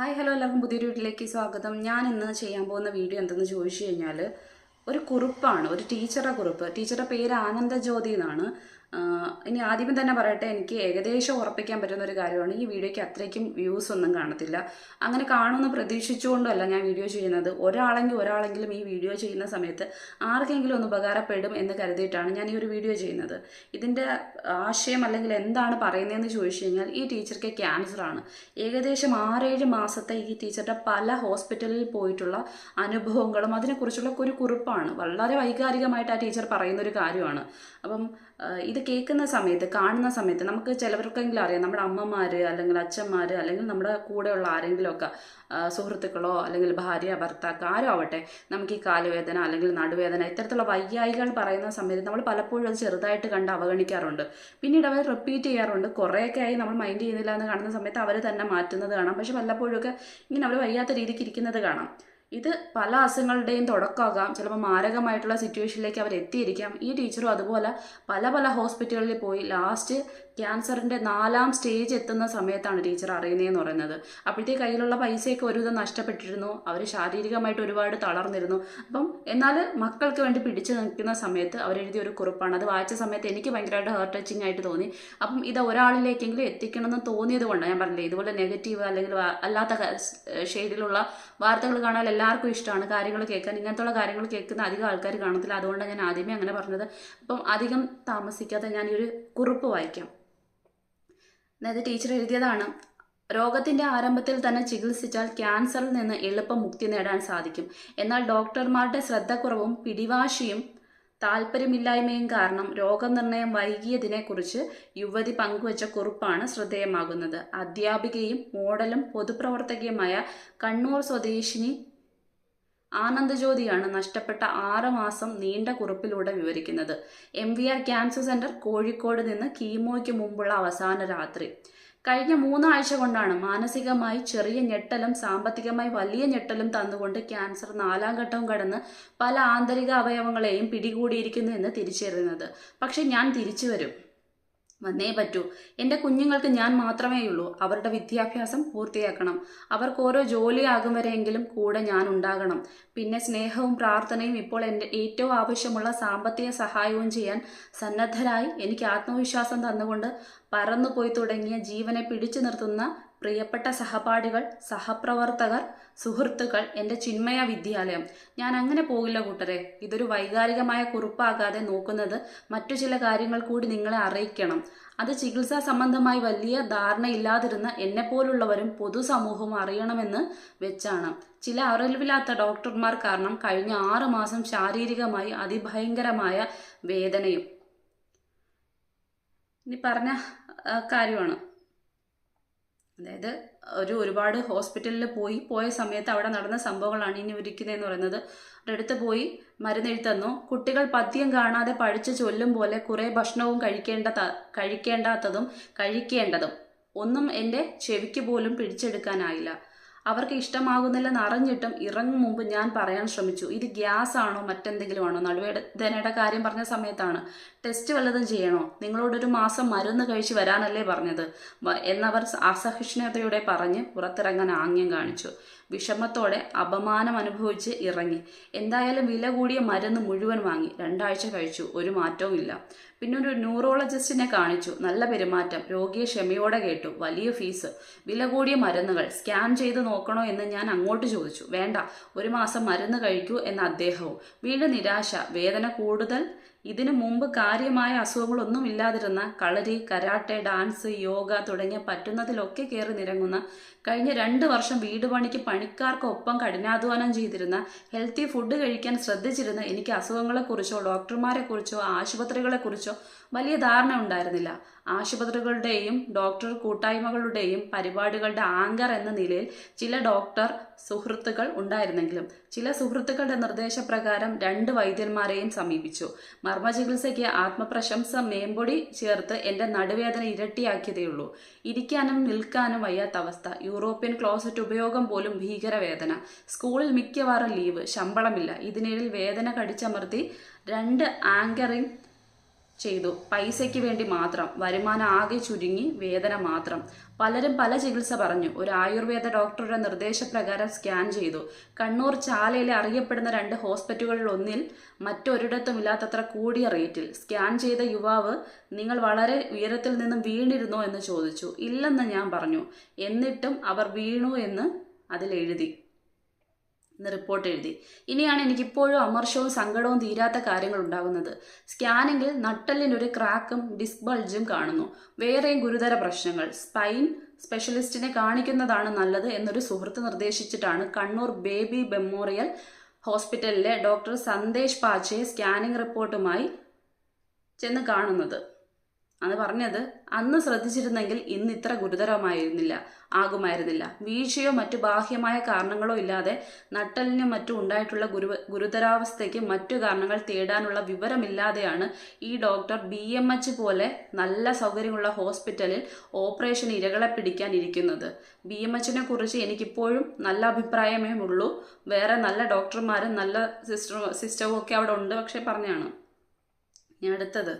Hi hello എല്ലാവർക്കും പുതിയൊരു വീട്ടിലേക്ക് സ്വാഗതം. ഞാൻ ഇന്ന് ചെയ്യാൻ പോകുന്ന വീഡിയോ എന്തെന്ന് ചോദിച്ചു കഴിഞ്ഞാൽ ഒരു കുറിപ്പാണ് ഒരു ടീച്ചറുടെ കുറിപ്പ്. ടീച്ചറുടെ പേര് ആനന്ദ ജ്യോതി എന്നാണ്. ഇനി ആദ്യമേ തന്നെ പറയട്ടെ എനിക്ക് ഏകദേശം ഉറപ്പിക്കാൻ പറ്റുന്ന ഒരു കാര്യമാണ് ഈ വീഡിയോയ്ക്ക് അത്രയ്ക്കും വ്യൂസ് ഒന്നും കാണത്തില്ല. അങ്ങനെ കാണുമെന്ന് പ്രതീക്ഷിച്ചുകൊണ്ടല്ല ഞാൻ വീഡിയോ ചെയ്യുന്നത്. ഒരാളെങ്കിൽ ഒരാളെങ്കിലും ഈ വീഡിയോ ചെയ്യുന്ന സമയത്ത് ആർക്കെങ്കിലും ഒന്ന് ഉപകാരപ്പെടും എന്ന് കരുതിയിട്ടാണ് ഞാൻ ഈ ഒരു വീഡിയോ ചെയ്യുന്നത്. ഇതിന്റെ ആശയം അല്ലെങ്കിൽ എന്താണ് പറയുന്നതെന്ന് ചോദിച്ചു കഴിഞ്ഞാൽ ഈ ടീച്ചർക്ക് ക്യാൻസർ ആണ്. ഏകദേശം ആറേഴ് മാസത്തെ ഈ ടീച്ചറുടെ പല ഹോസ്പിറ്റലിൽ പോയിട്ടുള്ള അനുഭവങ്ങളും അതിനെക്കുറിച്ചുള്ള ഒരു കുറിപ്പാണ്. വളരെ വൈകാരികമായിട്ട് ആ ടീച്ചർ പറയുന്ന ഒരു കാര്യമാണ്. അപ്പം ഇത് കേൾക്കുന്ന സമയത്ത് കാണുന്ന സമയത്ത് നമുക്ക് ചിലവർക്കെങ്കിലും അറിയാം. നമ്മുടെ അമ്മമാർ അല്ലെങ്കിൽ അച്ഛന്മാർ അല്ലെങ്കിൽ നമ്മുടെ കൂടെയുള്ള ആരെങ്കിലുമൊക്കെ സുഹൃത്തുക്കളോ അല്ലെങ്കിൽ ഭാര്യ ഭർത്താക്ക ആരോ ആവട്ടെ നമുക്ക് ഈ കാലുവേദന അല്ലെങ്കിൽ നടുവേദന ഇത്തരത്തിലുള്ള വയ്യായികൾ പറയുന്ന സമയത്ത് നമ്മൾ പലപ്പോഴും അത് ചെറുതായിട്ട് കണ്ട് അവഗണിക്കാറുണ്ട്. പിന്നീട് അവർ റിപ്പീറ്റ് ചെയ്യാറുണ്ട്. കുറേയൊക്കെ ആയി നമ്മൾ മൈൻഡ് ചെയ്യുന്നില്ല എന്ന് കാണുന്ന സമയത്ത് അവർ തന്നെ മാറ്റുന്നത് കാണാം. പക്ഷെ ഒക്കെ ഇങ്ങനെ അവർ വയ്യാത്ത രീതിക്ക് ഇരിക്കുന്നത് കാണാം. ഇത് പല അസുഖങ്ങളുടെയും തുടക്കമാകാം. ചിലപ്പോൾ മാരകമായിട്ടുള്ള സിറ്റുവേഷനിലേക്ക് അവർ എത്തിയിരിക്കാം ഈ ടീച്ചറും അതുപോലെ പല പല ഹോസ്പിറ്റലുകളിൽ പോയി ലാസ്റ്റ് ക്യാൻസറിന്റെ നാലാം സ്റ്റേജ് എത്തുന്ന സമയത്താണ് ടീച്ചർ അറിയുന്നതെന്ന് പറയുന്നത്. അപ്പോഴത്തേക്ക് കയ്യിലുള്ള പൈസയൊക്കെ ഒരുവിധം നഷ്ടപ്പെട്ടിരുന്നു. അവർ ശാരീരികമായിട്ട് ഒരുപാട് തളർന്നിരുന്നു. അപ്പം എന്നാൽ മക്കൾക്ക് വേണ്ടി പിടിച്ചു നിൽക്കുന്ന സമയത്ത് അവരെഴുതിയ ഒരു കുറിപ്പാണ്. അത് വായിച്ച സമയത്ത് എനിക്ക് ഭയങ്കരമായിട്ട് ഹേർട്ട് ടച്ചിങ് ആയിട്ട് തോന്നി. അപ്പം ഇത് ഒരാളിലേക്കെങ്കിലും എത്തിക്കണമെന്ന് തോന്നിയത് ഞാൻ പറഞ്ഞില്ലേ ഇതുപോലെ നെഗറ്റീവ് അല്ലെങ്കിൽ അല്ലാത്ത ഷെയ്ഡിലുള്ള വാർത്തകൾ കാണാൻ എല്ലാവർക്കും ഇഷ്ടമാണ്. കാര്യങ്ങൾ കേൾക്കാൻ ഇങ്ങനത്തുള്ള കാര്യങ്ങൾ കേൾക്കുന്ന അധികം ആൾക്കാർ കാണത്തില്ല. അതുകൊണ്ടാണ് ഞാൻ ആദ്യമേ അങ്ങനെ പറഞ്ഞത്. അപ്പം അധികം താമസിക്കാതെ ഞാൻ ഈ ഒരു കുറിപ്പ് വായിക്കാം. അതായത് ടീച്ചർ എഴുതിയതാണ് രോഗത്തിന്റെ ആരംഭത്തിൽ തന്നെ ചികിത്സിച്ചാൽ ക്യാൻസറിൽ നിന്ന് എളുപ്പം മുക്തി നേടാൻ സാധിക്കും. എന്നാൽ ഡോക്ടർമാരുടെ ശ്രദ്ധക്കുറവും പിടിവാശിയും താല്പര്യമില്ലായ്മയും കാരണം രോഗനിർണയം വൈകിയതിനെക്കുറിച്ച് യുവതി പങ്കുവച്ച കുറിപ്പാണ് ശ്രദ്ധേയമാകുന്നത്. അധ്യാപികയും മോഡലും പൊതുപ്രവർത്തകയുമായ കണ്ണൂർ സ്വദേശിനി ആനന്ദജ്യോതിയാണ് നഷ്ടപ്പെട്ട ആറ് മാസം നീണ്ട കുറിപ്പിലൂടെ വിവരിക്കുന്നത്. M V R cancer centre Kozhikode നിന്ന് കീമോയ്ക്ക് മുമ്പുള്ള അവസാന രാത്രി. കഴിഞ്ഞ മൂന്നാഴ്ച കൊണ്ടാണ് മാനസികമായി ചെറിയ ഞെട്ടലും സാമ്പത്തികമായി വലിയ ഞെട്ടലും തന്നുകൊണ്ട് ക്യാൻസർ നാലാം ഘട്ടവും കടന്ന് പല ആന്തരിക അവയവങ്ങളെയും പിടികൂടിയിരിക്കുന്നു എന്ന് തിരിച്ചറിയുന്നത്. പക്ഷെ ഞാൻ തിരിച്ചു വരും. വന്നേ പറ്റൂ. എന്റെ കുഞ്ഞുങ്ങൾക്ക് ഞാൻ മാത്രമേയുള്ളൂ അവരുടെ വിദ്യാഭ്യാസം പൂർത്തിയാക്കണം. അവർക്ക് ഓരോ ജോലിയാകും വരെയെങ്കിലും കൂടെ ഞാൻ ഉണ്ടാകണം. പിന്നെ സ്നേഹവും പ്രാർത്ഥനയും ഇപ്പോൾ എന്റെ ഏറ്റവും ആവശ്യമുള്ള സാമ്പത്തിക സഹായവും ചെയ്യാൻ സന്നദ്ധരായി എനിക്ക് ആത്മവിശ്വാസം തന്നുകൊണ്ട് പറന്നുപോയി തുടങ്ങിയ ജീവനെ പിടിച്ചു നിർത്തുന്ന പ്രിയപ്പെട്ട സഹപാഠികൾ സഹപ്രവർത്തകർ സുഹൃത്തുക്കൾ എന്റെ ചിന്മയ വിദ്യാലയം. ഞാൻ അങ്ങനെ പോകില്ല കൂട്ടരെ. ഇതൊരു വൈകാരികമായ കുറിപ്പാകാതെ നോക്കുന്നത് മറ്റു ചില കാര്യങ്ങൾ കൂടി നിങ്ങളെ അറിയിക്കണം. അത് ചികിത്സാ സംബന്ധമായി വലിയ ധാരണയില്ലാതിരുന്ന എന്നെപ്പോലുള്ളവരും പൊതുസമൂഹവും അറിയണമെന്ന് വെച്ചാണ്. ചില അറിവില്ലാത്ത ഡോക്ടർമാർ കാരണം കഴിഞ്ഞ ആറു മാസം ശാരീരികമായി അതിഭയങ്കരമായ വേദനയും. ഇനി പറഞ്ഞ കാര്യമാണ്. അതായത് ഒരു ഒരുപാട് ഹോസ്പിറ്റലിൽ പോയി പോയ സമയത്ത് അവിടെ നടന്ന സംഭവങ്ങളാണ് ഇനി ഒരുക്കുന്നതെന്ന് പറയുന്നത്. ഒരിടത്ത് പോയി മരുന്നെഴുതി തന്നു. കുട്ടികൾ പദ്യം കാണാതെ പഴിച്ച് ചൊല്ലും പോലെ കുറേ ഭക്ഷണവും കഴിക്കേണ്ട കഴിക്കേണ്ടാത്തതും കഴിക്കേണ്ടതും. ഒന്നും എന്റെ ചെവിക്ക് പോലും പിടിച്ചെടുക്കാനായില്ല. അവർക്ക് ഇഷ്ടമാകുന്നില്ലെന്ന് അറിഞ്ഞിട്ടും ഇറങ്ങും മുമ്പ് ഞാൻ പറയാൻ ശ്രമിച്ചു. ഇത് ഗ്യാസ് ആണോ മറ്റെന്തെങ്കിലും ആണോ? നടുവേദനയുടെ കാര്യം പറഞ്ഞ സമയത്താണ്. ടെസ്റ്റ് വല്ലതും ചെയ്യണോ? നിങ്ങളോടൊരു മാസം മരുന്ന് കഴിച്ച് വരാനല്ലേ പറഞ്ഞത്. എന്നവർ അസഹിഷ്ണുതയോടെ പറഞ്ഞ് പുറത്തിറങ്ങാൻ ആംഗ്യം കാണിച്ചു. വിഷമത്തോടെ അപമാനം അനുഭവിച്ച് ഇറങ്ങി. എന്തായാലും വില കൂടിയ മരുന്ന് മുഴുവൻ വാങ്ങി. രണ്ടാഴ്ച കഴിച്ചു. ഒരു മാറ്റവും ഇല്ല പിന്നെ ഒരു ന്യൂറോളജിസ്റ്റിനെ കാണിച്ചു. നല്ല പെരുമാറ്റം. രോഗിയെ ക്ഷമയോടെ കേട്ടു. വലിയ ഫീസ്. വില കൂടിയ മരുന്നുകൾ. സ്കാൻ ചെയ്ത് നോക്കണോ എന്ന് ഞാൻ അങ്ങോട്ട് ചോദിച്ചു. വേണ്ട. ഒരു മാസം മരുന്ന് കഴിക്കൂ എന്ന അദ്ദേഹവും. വീണ്ടും നിരാശ. വേദന കൂടുതൽ. ഇതിനു മുമ്പ് കാര്യമായ അസുഖങ്ങളൊന്നും ഇല്ലാതിരുന്ന കളരി കരാട്ടെ ഡാൻസ് യോഗ തുടങ്ങിയ പറ്റുന്നതിലൊക്കെ കയറി നിരങ്ങുന്ന കഴിഞ്ഞ രണ്ട് വർഷം വീട് പണിക്ക് പണിക്കാർക്കൊപ്പം കഠിനാധ്വാനം ചെയ്തിരുന്ന ഹെൽത്തി ഫുഡ് കഴിക്കാൻ ശ്രദ്ധിച്ചിരുന്ന എനിക്ക് അസുഖങ്ങളെക്കുറിച്ചോ ഡോക്ടർമാരെക്കുറിച്ചോ ആശുപത്രികളെക്കുറിച്ചോ വലിയ ധാരണ ഉണ്ടായിരുന്നില്ല. ആശുപത്രികളുടെയും ഡോക്ടർ കൂട്ടായ്മകളുടെയും പരിപാടികളുടെ ആങ്കർ എന്ന നിലയിൽ ചില ഡോക്ടർ സുഹൃത്തുക്കൾ ഉണ്ടായിരുന്നെങ്കിലും ചില സുഹൃത്തുക്കളുടെ നിർദ്ദേശപ്രകാരം രണ്ട് വൈദ്യന്മാരെയും സമീപിച്ചു. മർമ്മചികിത്സയ്ക്ക് ആത്മപ്രശംസ മേമ്പൊടി ചേർത്ത് എന്റെ നടുവേദന ഇരട്ടിയാക്കിയതേയുള്ളൂ. ഇരിക്കാനും നിൽക്കാനും വയ്യാത്ത അവസ്ഥ. യൂറോപ്യൻ ക്ലോസറ്റ് ഉപയോഗം പോലും ഭീകരവേദന. സ്കൂളിൽ മിക്കവാറും ലീവ് ശമ്പളമില്ല. ഇതിനിടയിൽ വേദന കടിച്ചമർത്തി രണ്ട് ആങ്കറിംഗ് ചെയ്തു. പൈസയ്ക്ക് വേണ്ടി മാത്രം. വരുമാനം ആകെ ചുരുങ്ങി വേദന മാത്രം. പലരും പല ചികിത്സ പറഞ്ഞു. ഒരു ആയുർവേദ ഡോക്ടറുടെ നിർദ്ദേശപ്രകാരം സ്കാൻ ചെയ്തു. കണ്ണൂർ ചാലയിലെ അറിയപ്പെടുന്ന രണ്ട് ഹോസ്പിറ്റലുകളിൽ ഒന്നിൽ മറ്റൊരിടത്തും ഇല്ലാത്തത്ര കൂടിയ റേറ്റിൽ. സ്കാൻ ചെയ്ത യുവാവ് നിങ്ങൾ വളരെ ഉയരത്തിൽ നിന്നും വീണിരുന്നോ എന്ന് ചോദിച്ചു. ഇല്ലെന്ന് ഞാൻ പറഞ്ഞു. എന്നിട്ടും അവർ വീണു എന്ന് അതിലെഴുതി. എന്ന് റിപ്പോർട്ട് എഴുതി. ഇനിയാണ് എനിക്കിപ്പോഴും അമർഷവും സങ്കടവും തീരാത്ത കാര്യങ്ങൾ ഉണ്ടാകുന്നത് സ്കാനിങ്ങിൽ നട്ടലിനൊരു ക്രാക്കും ഡിസ്ക് ബൾജും കാണുന്നു. വേറെയും ഗുരുതര പ്രശ്നങ്ങൾ. സ്പൈൻ സ്പെഷ്യലിസ്റ്റിനെ കാണിക്കുന്നതാണ് നല്ലത് എന്നൊരു സുഹൃത്ത് നിർദ്ദേശിച്ചിട്ടാണ് കണ്ണൂർ ബേബി മെമ്മോറിയൽ ഹോസ്പിറ്റലിലെ ഡോക്ടർ സന്ദേശ് പാച്ചെ സ്കാനിംഗ് റിപ്പോർട്ടുമായി ചെന്ന് കാണുന്നത്. അന്ന് പറഞ്ഞത് അന്ന് ശ്രദ്ധിച്ചിരുന്നെങ്കിൽ ഇന്ന് ഇത്ര ഗുരുതരമായിരുന്നില്ല ആകുമായിരുന്നില്ല. വീഴ്ചയോ മറ്റു ബാഹ്യമായ കാരണങ്ങളോ ഇല്ലാതെ നട്ടലിനും മറ്റും ഉണ്ടായിട്ടുള്ള ഗുരു ഗുരുതരാവസ്ഥയ്ക്ക് മറ്റു കാരണങ്ങൾ തേടാനുള്ള വിവരമില്ലാതെയാണ് ഈ ഡോക്ടർ ബി എം എച്ച് പോലെ നല്ല സൗകര്യമുള്ള ഹോസ്പിറ്റലിൽ ഓപ്പറേഷൻ ഇരകളെ പിടിക്കാൻ ഇരിക്കുന്നത് ബി എം എച്ചിനെ കുറിച്ച് എനിക്കിപ്പോഴും നല്ല അഭിപ്രായമേ ഉള്ളൂ. വേറെ നല്ല ഡോക്ടർമാരും നല്ല സിസ്റ്റർ സിസ്റ്റവും ഒക്കെ അവിടെ ഉണ്ട് പക്ഷെ പറഞ്ഞാണ്. ഞാൻ അടുത്തത്.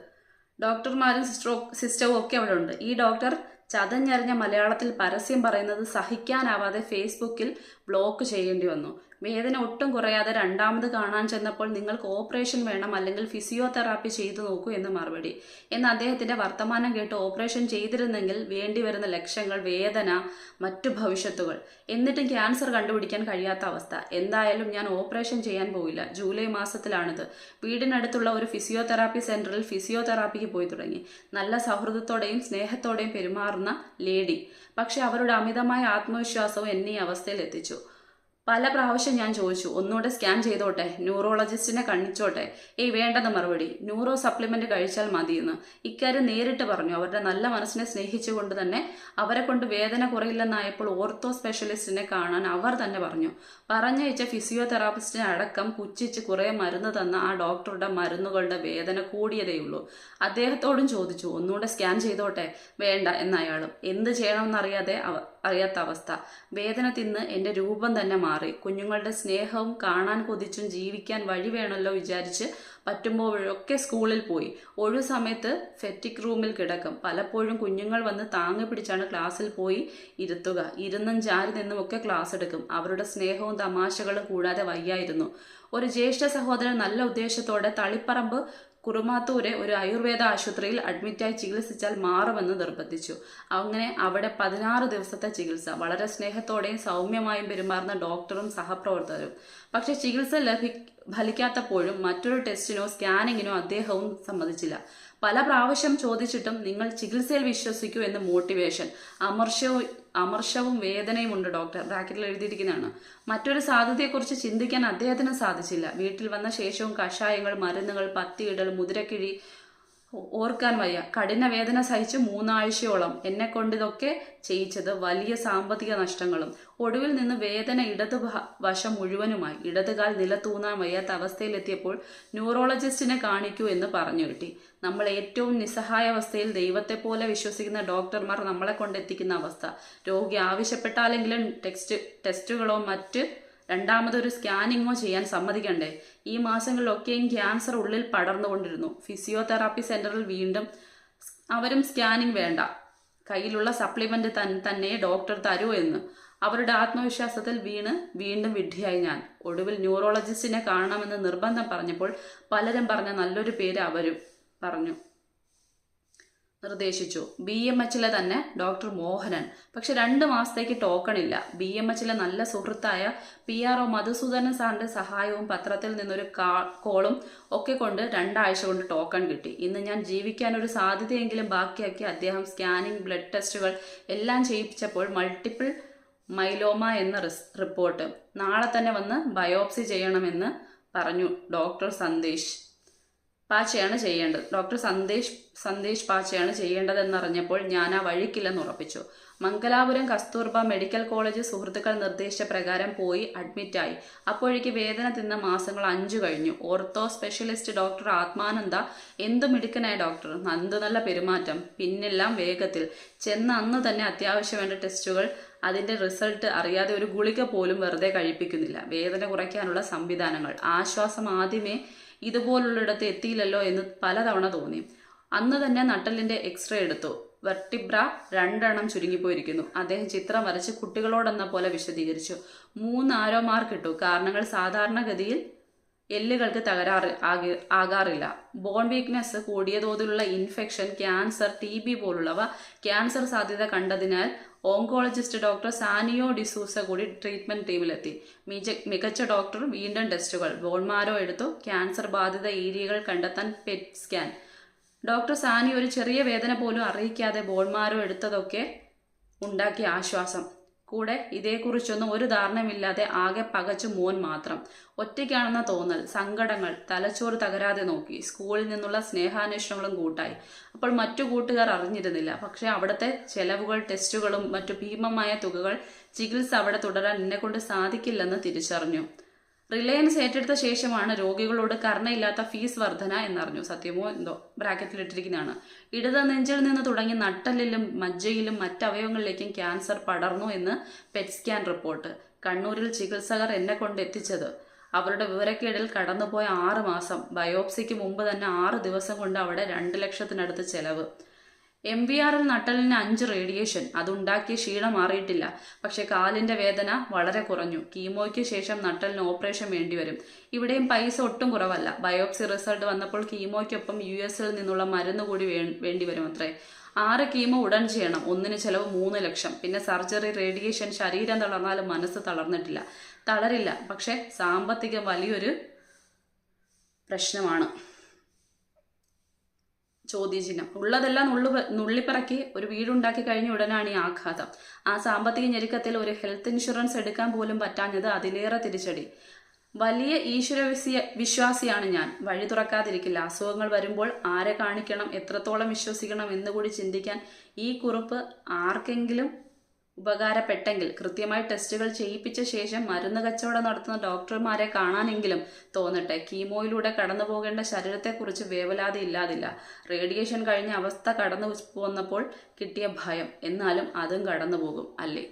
ഡോക്ടർമാരും സിസ്റ്ററോ സിസ്റ്ററും ഒക്കെ അവിടെ ഉണ്ട്. ഈ ഡോക്ടർ ചതഞ്ഞറിഞ്ഞ മലയാളത്തിൽ പരസ്യം പറയുന്നത് സഹിക്കാനാവാതെ ഫേസ്ബുക്കിൽ ബ്ലോക്ക് ചെയ്യേണ്ടി വന്നു. വേദന ഒട്ടും കുറയാതെ രണ്ടാമത് കാണാൻ ചെന്നപ്പോൾ നിങ്ങൾക്ക് ഓപ്പറേഷൻ വേണം അല്ലെങ്കിൽ ഫിസിയോതെറാപ്പി ചെയ്തു നോക്കൂ എന്ന് മറുപടി. എന്ന് അദ്ദേഹത്തിന്റെ വർത്തമാനം കേട്ട് ഓപ്പറേഷൻ ചെയ്തിരുന്നെങ്കിൽ വേണ്ടിവരുന്ന ലക്ഷങ്ങൾ വേദന മറ്റു ഭവിഷ്യത്തുകൾ. എന്നിട്ടും ക്യാൻസർ കണ്ടുപിടിക്കാൻ കഴിയാത്ത അവസ്ഥ. എന്തായാലും ഞാൻ ഓപ്പറേഷൻ ചെയ്യാൻ പോയില്ല ജൂലൈ മാസത്തിലാണിത്. വീടിനടുത്തുള്ള ഒരു ഫിസിയോതെറാപ്പി സെന്ററിൽ ഫിസിയോതെറാപ്പിക്ക് പോയി തുടങ്ങി. നല്ല സൗഹൃദത്തോടെയും സ്നേഹത്തോടെയും പെരുമാറുന്ന ലേഡി. പക്ഷെ അവരുടെ അമിതമായ ആത്മവിശ്വാസവും എന്നെ അവസ്ഥയിൽ എത്തിച്ചു. പല പ്രാവശ്യം ഞാൻ ചോദിച്ചു ഒന്നുകൂടെ സ്കാൻ ചെയ്തോട്ടെ ന്യൂറോളജിസ്റ്റിനെ കണ്ണിച്ചോട്ടെ. ഏയ് വേണ്ടെന്ന് മറുപടി. ന്യൂറോ സപ്ലിമെന്റ് കഴിച്ചാൽ മതിയെന്ന്. ഇക്കാര്യം നേരിട്ട് പറഞ്ഞു. അവരുടെ നല്ല മനസ്സിനെ സ്നേഹിച്ചുകൊണ്ട് തന്നെ അവരെ കൊണ്ട് വേദന കുറയില്ലെന്നായപ്പോൾ ഓർത്തോ സ്പെഷ്യലിസ്റ്റിനെ കാണാൻ അവർ തന്നെ പറഞ്ഞു. പറഞ്ഞയച്ച ഫിസിയോതെറാപ്പിസ്റ്റിനെ അടക്കം പുച്ഛിച്ച് കുറെ മരുന്ന് തന്ന ആ ഡോക്ടറുടെ മരുന്നുകളുടെ വേദന കൂടിയതേയുള്ളൂ അദ്ദേഹത്തോടും ചോദിച്ചു ഒന്നുകൂടെ സ്കാൻ ചെയ്തോട്ടെ? വേണ്ട എന്നയാളും. എന്ത് ചെയ്യണമെന്നറിയാതെ അവ അറിയാത്ത അവസ്ഥ. വേദന തിന്ന് എന്റെ രൂപം തന്നെ മാറി. കുഞ്ഞുങ്ങളുടെ സ്നേഹവും കാണാൻ കൊതിച്ചും ജീവിക്കാൻ വഴി വേണമല്ലോ വിചാരിച്ച് പറ്റുമ്പോഴൊക്കെ സ്കൂളിൽ പോയി. ഒഴിവ് സമയത്ത് ഫെറ്റിക് റൂമിൽ കിടക്കും. പലപ്പോഴും കുഞ്ഞുങ്ങൾ വന്ന് താങ്ങി പിടിച്ചാണ് ക്ലാസ്സിൽ പോയി ഇരുത്തുക. ഇരുന്നും ചാരി നിന്നും ഒക്കെ ക്ലാസ് എടുക്കും. അവരുടെ സ്നേഹവും തമാശകളും കൂടാതെ വയ്യായിരുന്നു. ഒരു ജ്യേഷ്ഠ സഹോദരൻ നല്ല ഉദ്ദേശത്തോടെ തളിപ്പറമ്പ് കുറുമാത്തൂരെ ഒരു ആയുർവേദ ആശുപത്രിയിൽ അഡ്മിറ്റായി ചികിത്സിച്ചാൽ മാറുമെന്ന് നിർബന്ധിച്ചു. അങ്ങനെ അവിടെ പതിനാറ് ദിവസത്തെ ചികിത്സ. വളരെ സ്നേഹത്തോടെയും സൗമ്യമായും പെരുമാറുന്ന ഡോക്ടറും സഹപ്രവർത്തകരും. പക്ഷെ ചികിത്സ ലഭി ഫലിക്കാത്തപ്പോഴും മറ്റൊരു ടെസ്റ്റിനോ സ്കാനിങ്ങിനോ അദ്ദേഹവും സമ്മതിച്ചില്ല. പല പ്രാവശ്യം ചോദിച്ചിട്ടും നിങ്ങൾ ചികിത്സയിൽ വിശ്വസിക്കൂ എന്ന് മോട്ടിവേഷൻ അമർഷവും അമർഷവും വേദനയും ഉണ്ട് ഡോക്ടർ ബ്രാക്കറ്റിൽ എഴുതിയിരിക്കുന്നതാണ്. മറ്റൊരു സാധ്യതയെക്കുറിച്ച് ചിന്തിക്കാൻ അദ്ദേഹത്തിന് സാധിച്ചില്ല. വീട്ടിൽ വന്ന ശേഷവും കഷായങ്ങൾ മരുന്നുകൾ പത്തിയിടൽ മുതിരക്കിഴി ഓർക്കാൻ വയ്യ. കഠിന വേദന സഹിച്ച് മൂന്നാഴ്ചയോളം എന്നെ കൊണ്ട് ഇതൊക്കെ ചെയ്യിച്ചത് വലിയ സാമ്പത്തിക നഷ്ടങ്ങളും. ഒടുവിൽ നിന്ന് വേദന ഇടത് വശം മുഴുവനുമായി. ഇടതുകാൽ നിലത്തൂന്നാൻ വയ്യാത്ത അവസ്ഥയിലെത്തിയപ്പോൾ ന്യൂറോളജിസ്റ്റിനെ കാണിക്കൂ എന്ന് പറഞ്ഞു കിട്ടി നമ്മൾ ഏറ്റവും നിസ്സഹായ അവസ്ഥയിൽ ദൈവത്തെ പോലെ വിശ്വസിക്കുന്ന ഡോക്ടർമാർ നമ്മളെ കൊണ്ടെത്തിക്കുന്ന അവസ്ഥ. രോഗി ആവശ്യപ്പെട്ടാലെങ്കിലും ടെക്സ്റ്റ് ടെസ്റ്റുകളോ മറ്റ് രണ്ടാമതൊരു സ്കാനിങ്ങോ ചെയ്യാൻ സമ്മതിക്കണ്ടേ? ഈ മാസങ്ങളിലൊക്കെയും ക്യാൻസർ ഉള്ളിൽ പടർന്നുകൊണ്ടിരുന്നു. ഫിസിയോതെറാപ്പി സെന്ററിൽ വീണ്ടും അവരും സ്കാനിങ് വേണ്ട. കയ്യിലുള്ള സപ്ലിമെന്റ് തൻ തന്നെ ഡോക്ടർ തരൂ എന്ന്. അവരുടെ ആത്മവിശ്വാസത്തിൽ വീണ് വീണ്ടും വിഡ്ഢിയായി ഞാൻ. ഒടുവിൽ ന്യൂറോളജിസ്റ്റിനെ കാണണമെന്ന് നിർബന്ധം പറഞ്ഞപ്പോൾ പലരും പറഞ്ഞ നല്ലൊരു പേര് അവരും പറഞ്ഞു. നിർദ്ദേശിച്ചു. ബി എം എച്ചിലെ തന്നെ ഡോക്ടർ മോഹനൻ. പക്ഷെ രണ്ട് മാസത്തേക്ക് ടോക്കൺ ഇല്ല. ബി എം എച്ചിലെ നല്ല സുഹൃത്തായ പി ആർ ഒ മധുസൂദനൻ സാറിന്റെ സഹായവും പത്രത്തിൽ നിന്നൊരു കാ- കോളും ഒക്കെ കൊണ്ട് രണ്ടാഴ്ച കൊണ്ട് ടോക്കൺ കിട്ടി. ഇന്ന് ഞാൻ ജീവിക്കാൻ ഒരു സാധ്യതയെങ്കിലും ബാക്കിയാക്കി അദ്ദേഹം സ്കാനിങ് ബ്ലഡ് ടെസ്റ്റുകൾ എല്ലാം ചെയ്യിപ്പിച്ചപ്പോൾ മൾട്ടിപ്പിൾ മൈലോമ എന്ന റിപ്പോർട്ട് നാളെ തന്നെ വന്ന് ബയോപ്സി ചെയ്യണമെന്ന് പറഞ്ഞു ഡോക്ടർ സന്ദേശ്. പാച്ചയാണ് ചെയ്യേണ്ടത്. ഡോക്ടർ സന്ദേശ് സന്ദേശ് പാച്ചയാണ് ചെയ്യേണ്ടതെന്നറിഞ്ഞപ്പോൾ ഞാൻ ആ വഴിക്കില്ലെന്ന് ഉറപ്പിച്ചു. മംഗലാപുരം കസ്തൂർബ മെഡിക്കൽ കോളേജ് സുഹൃത്തുക്കൾ നിർദ്ദേശിച്ച പ്രകാരം പോയി അഡ്മിറ്റായി അപ്പോഴേക്ക് വേദന തിന്ന മാസങ്ങൾ അഞ്ചു കഴിഞ്ഞു. ഓർത്തോ സ്പെഷ്യലിസ്റ്റ് ഡോക്ടർ ആത്മാനന്ദ എന്തു മിടുക്കനായ ഡോക്ടർ നന്ദു നല്ല പെരുമാറ്റം. പിന്നെല്ലാം വേഗത്തിൽ. ചെന്ന അന്ന് തന്നെ അത്യാവശ്യം വേണ്ട ടെസ്റ്റുകൾ അതിന്റെ റിസൾട്ട് അറിയാതെ ഒരു ഗുളിക പോലും വെറുതെ കഴിപ്പിക്കുന്നില്ല. വേദന കുറയ്ക്കാനുള്ള സംവിധാനങ്ങൾ. ആശ്വാസം ആദ്യമേ ഇതുപോലുള്ളിടത്ത് എത്തിയില്ലല്ലോ എന്ന് പലതവണ തോന്നി. അന്ന് തന്നെ നട്ടലിന്റെ എക്സ്റേ എടുത്തു. വെർട്ടിബ്ര രണ്ടെണ്ണം ചുരുങ്ങിപ്പോയിരിക്കുന്നു. അദ്ദേഹം ചിത്രം വരച്ച് കുട്ടികളോടെന്ന പോലെ വിശദീകരിച്ചു. മൂന്ന് ആരോ മാർക്ക് ഇട്ടു കാരണങ്ങൾ സാധാരണഗതിയിൽ എല്ലുകൾക്ക് തകരാറ് ആകി- ആകാറില്ല. ബോൺ വീക്ക്നെസ് കൂടിയ തോതിലുള്ള ഇൻഫെക്ഷൻ ക്യാൻസർ ടി ബി പോലുള്ളവ ക്യാൻസർ സാധ്യത കണ്ടതിനാൽ ഓങ്കോളജിസ്റ്റ് ഡോക്ടർ സാനിയോ ഡിസൂസ കൂടി ട്രീറ്റ്മെന്റ് ടീമിലെത്തി മിജ മികച്ച ഡോക്ടർ വീണ്ടും ടെസ്റ്റുകൾ ബോൺമാരോ എടുത്തു. ക്യാൻസർ ബാധിത ഏരിയകൾ കണ്ടെത്താൻ പെറ്റ് സ്കാൻ ഡോക്ടർ സാനി ഒരു ചെറിയ വേദന പോലും അറിയിക്കാതെ ബോൺമാരോ എടുത്തതൊക്കെ ഉണ്ടാക്കിയ ആശ്വാസം. കൂടെ ഇതേക്കുറിച്ചൊന്നും ഒരു ധാരണമില്ലാതെ ആകെ പകച്ചു മോൻ മാത്രം. ഒറ്റയ്ക്കാണെന്ന തോന്നൽ സങ്കടങ്ങൾ തലച്ചോറ് തകരാതെ നോക്കി സ്കൂളിൽ നിന്നുള്ള സ്നേഹാന്വേഷണങ്ങളും കൂട്ടായി. അപ്പോൾ മറ്റു കൂട്ടുകാർ അറിഞ്ഞിരുന്നില്ല. പക്ഷേ അവിടുത്തെ ചെലവുകൾ ടെസ്റ്റുകളും മറ്റു ഭീമമായ തുകകൾ ചികിത്സ അവിടെ തുടരാൻ എന്നെ കൊണ്ട് സാധിക്കില്ലെന്ന് തിരിച്ചറിഞ്ഞു. റിലയൻസ് ഏറ്റെടുത്ത ശേഷമാണ് രോഗികളോട് കർണയില്ലാത്ത ഫീസ് വർധന എന്നറിഞ്ഞു. സത്യമോ എന്തോ ബ്രാക്കറ്റിലിട്ടിരിക്കുന്നതാണ്. ഇടത് നെഞ്ചിൽ നിന്ന് തുടങ്ങി നട്ടലിലും മജ്ജയിലും മറ്റവയവങ്ങളിലേക്കും ക്യാൻസർ പടർന്നു എന്ന് പെറ്റ് സ്കാൻ റിപ്പോർട്ട്. കണ്ണൂരിൽ ചികിത്സകർ എന്നെ കൊണ്ട് എത്തിച്ചത് അവരുടെ വിവരക്കേടിൽ കടന്നുപോയ ആറ് മാസം. ബയോപ്സിക്ക് മുമ്പ് തന്നെ ആറ് ദിവസം കൊണ്ട് അവിടെ രണ്ട് ലക്ഷത്തിനടുത്ത് ചെലവ്. എം വി ആറിൽ നട്ടലിന് അഞ്ച് റേഡിയേഷൻ. അതുണ്ടാക്കിയ ക്ഷീണം മാറിയിട്ടില്ല. പക്ഷെ കാലിന്റെ വേദന വളരെ കുറഞ്ഞു. കീമോയ്ക്ക് ശേഷം നട്ടലിന് ഓപ്പറേഷൻ വേണ്ടിവരും ഇവിടെയും പൈസ ഒട്ടും കുറവല്ല. ബയോപ്സി റിസൾട്ട് വന്നപ്പോൾ കീമോയ്ക്കൊപ്പം യു എസിൽ നിന്നുള്ള മരുന്ന് കൂടി വേണ്ടിവരും അത്രേ. ആറ് കീമോ ഉടൻ ചെയ്യണം. ഒന്നിന് ചെലവ് മൂന്ന് ലക്ഷം. പിന്നെ സർജറി റേഡിയേഷൻ ശരീരം തളർന്നാലും മനസ്സ് തളർന്നിട്ടില്ല. തളരില്ല. പക്ഷെ സാമ്പത്തികം വലിയൊരു പ്രശ്നമാണ്. ചോദ്യചിഹ്നം. ഉള്ളതെല്ലാം നുള്ളു നുള്ളിപ്പിറക്കി ഒരു വീടുണ്ടാക്കി കഴിഞ്ഞ ഉടനാണ് ഈ ആഘാതം. ആ സാമ്പത്തിക ഞെരുക്കത്തിൽ ഒരു ഹെൽത്ത് ഇൻഷുറൻസ് എടുക്കാൻ പോലും പറ്റാഞ്ഞത് അതിലേറെ തിരിച്ചടി. വലിയ ഈശ്വര വിശ്വാസിയാണ് ഞാൻ. വഴി തുറക്കാതിരിക്കില്ല. അസുഖങ്ങൾ വരുമ്പോൾ ആരെ കാണിക്കണം എത്രത്തോളം വിശ്വസിക്കണം എന്നുകൂടി ചിന്തിക്കാൻ ഈ കുറിപ്പ് ആർക്കെങ്കിലും ഉപകാരപ്പെട്ടെങ്കിൽ കൃത്യമായി ടെസ്റ്റുകൾ ചെയ്യിപ്പിച്ച ശേഷം മരുന്ന് കച്ചവടം നടത്തുന്ന ഡോക്ടർമാരെ കാണാനെങ്കിലും തോന്നട്ടെ കീമോയിലൂടെ കടന്നു പോകേണ്ട ശരീരത്തെക്കുറിച്ച് വേവലാതി ഇല്ലാതില്ല. റേഡിയേഷൻ കഴിഞ്ഞ അവസ്ഥ കടന്നു പോന്നപ്പോൾ കിട്ടിയ ഭയം എന്നാലും അതും കടന്നു പോകും അല്ലേ?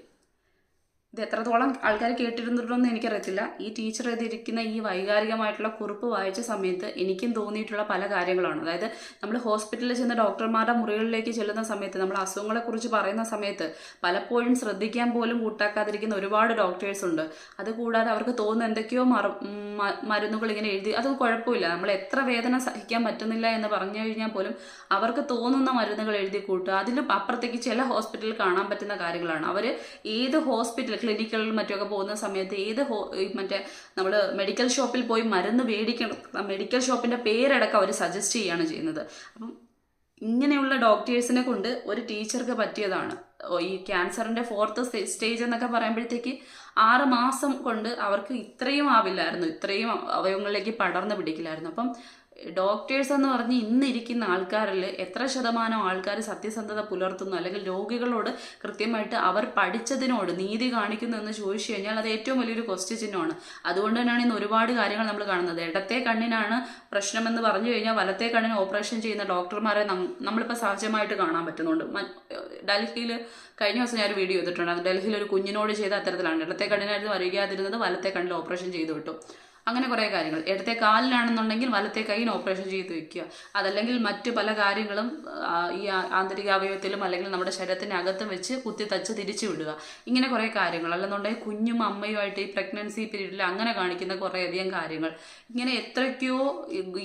ഇത് എത്രത്തോളം ആൾക്കാർ കേട്ടിരുന്നിട്ടുണ്ടെന്ന് എനിക്കറിയത്തില്ല. ഈ ടീച്ചർ എഴുതിയിരിക്കുന്ന ഈ വൈകാരികമായിട്ടുള്ള കുറിപ്പ് വായിച്ച സമയത്ത് എനിക്കും തോന്നിയിട്ടുള്ള പല കാര്യങ്ങളാണ്. അതായത് നമ്മൾ ഹോസ്പിറ്റലിൽ ചെന്ന് ഡോക്ടർമാരുടെ മുറികളിലേക്ക് ചെല്ലുന്ന സമയത്ത് നമ്മൾ അസുഖങ്ങളെക്കുറിച്ച് പറയുന്ന സമയത്ത് പലപ്പോഴും ശ്രദ്ധിക്കാൻ പോലും കൂട്ടാക്കാതിരിക്കുന്ന ഒരുപാട് ഡോക്ടേഴ്സ് ഉണ്ട്. അതുകൂടാതെ അവർക്ക് തോന്നുന്ന എന്തൊക്കെയോ മറ മരുന്നുകൾ ഇങ്ങനെ എഴുതി അത് കുഴപ്പമില്ല. നമ്മൾ എത്ര വേദന സഹിക്കാൻ പറ്റുന്നില്ല എന്ന് പറഞ്ഞു കഴിഞ്ഞാൽ പോലും അവർക്ക് തോന്നുന്ന മരുന്നുകൾ എഴുതി കൂട്ടുക. അതിലും അപ്പുറത്തേക്ക് ചില ഹോസ്പിറ്റലിൽ കാണാൻ പറ്റുന്ന കാര്യങ്ങളാണ്. അവർ ഏത് ഹോസ്പിറ്റൽ ക്ലിനിക്കുകളിലും മറ്റൊക്കെ പോകുന്ന സമയത്ത് ഏത് ഹോ മറ്റേ നമ്മൾ മെഡിക്കൽ ഷോപ്പിൽ പോയി മരുന്ന് മേടിക്കണം. ആ മെഡിക്കൽ ഷോപ്പിന്റെ പേരടക്കം അവർ സജസ്റ്റ് ചെയ്യുകയാണ് ചെയ്യുന്നത്. അപ്പം ഇങ്ങനെയുള്ള ഡോക്ടേഴ്സിനെ കൊണ്ട് ഒരു ടീച്ചർക്ക് പറ്റിയതാണ്. ഈ ക്യാൻസറിന്റെ ഫോർത്ത് സ്റ്റേജ് എന്നൊക്കെ പറയുമ്പോഴത്തേക്ക് ആറ് മാസം കൊണ്ട് അവർക്ക് ഇത്രയും ആവില്ലായിരുന്നു. ഇത്രയും അവയവങ്ങളിലേക്ക് പടർന്നു പിടിക്കില്ലായിരുന്നു. അപ്പം ഡോക്ടേഴ്സ് എന്ന് പറഞ്ഞ് ഇന്നിരിക്കുന്ന ആൾക്കാരിൽ എത്ര ശതമാനം ആൾക്കാർ സത്യസന്ധത പുലർത്തുന്നു? അല്ലെങ്കിൽ രോഗികളോട് കൃത്യമായിട്ട് അവർ പഠിച്ചതിനോട് നീതി കാണിക്കുന്നു എന്ന് ചോദിച്ചു കഴിഞ്ഞാൽ അത് ഏറ്റവും വലിയൊരു ക്വസ്റ്റ്യൻ ചിഹ്നമാണ്. അതുകൊണ്ട് തന്നെയാണ് ഇന്ന് ഒരുപാട് കാര്യങ്ങൾ നമ്മൾ കാണുന്നത്. ഇടത്തെ കണ്ണിനാണ് പ്രശ്നമെന്ന് പറഞ്ഞു കഴിഞ്ഞാൽ വലത്തെ കണ്ണിന് ഓപ്പറേഷൻ ചെയ്യുന്ന ഡോക്ടർമാരെ നമ്മളിപ്പോൾ സഹജമായിട്ട് കാണാൻ പറ്റുന്നുണ്ട്. ഡൽഹിയിൽ കഴിഞ്ഞ ദിവസം ഞാൻ ഒരു വീഡിയോ ചെയ്തിട്ടുണ്ട് ഡൽഹിയിൽ ഒരു കുഞ്ഞിനോട് ചെയ്ത അത്തരത്തിലാണ്. ഇടത്തെ കണ്ണിനായിരുന്നു അറിയാതിരുന്നത് വലത്തെ കണ്ണിൽ ഓപ്പറേഷൻ ചെയ്തു വിട്ടു. അങ്ങനെ കുറേ കാര്യങ്ങൾ. ഇടത്തെ കാലിലാണെന്നുണ്ടെങ്കിൽ വലത്തെ കൈയിന് ഓപ്പറേഷൻ ചെയ്ത് വെക്കുക. അതല്ലെങ്കിൽ മറ്റു പല കാര്യങ്ങളും ഈ ആന്തരിക അവയവത്തിലും അല്ലെങ്കിൽ നമ്മുടെ ശരീരത്തിന് അകത്തും വെച്ച് കുത്തി തച്ച് തിരിച്ചു വിടുക. ഇങ്ങനെ കുറേ കാര്യങ്ങൾ. അല്ലെന്നുണ്ടെങ്കിൽ കുഞ്ഞും അമ്മയുമായിട്ട് ഈ പ്രഗ്നൻസി പീരീഡിൽ അങ്ങനെ കാണിക്കുന്ന കുറേയധികം കാര്യങ്ങൾ. ഇങ്ങനെ എത്രയ്ക്കോ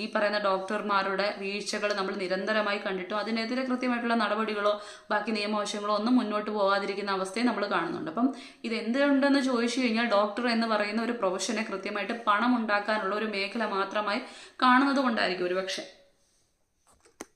ഈ പറയുന്ന ഡോക്ടർമാരുടെ വീഴ്ചകൾ നമ്മൾ നിരന്തരമായി കണ്ടിട്ടും അതിനെതിരെ കൃത്യമായിട്ടുള്ള നടപടികളോ ബാക്കി നിയമവശങ്ങളോ ഒന്നും മുന്നോട്ട് പോകാതിരിക്കുന്ന അവസ്ഥയും നമ്മൾ കാണുന്നുണ്ട്. അപ്പം ഇത് എന്തുകൊണ്ടെന്ന് ചോദിച്ചു കഴിഞ്ഞാൽ ഡോക്ടർ എന്ന് പറയുന്ന ഒരു പ്രൊഫഷനെ കൃത്യമായിട്ട് പണം ഉണ്ടാക്കാനുള്ള ഒരു മേഖല മാത്രമായി കാണുന്നത് കൊണ്ടായിരിക്കും ഒരു പക്ഷേ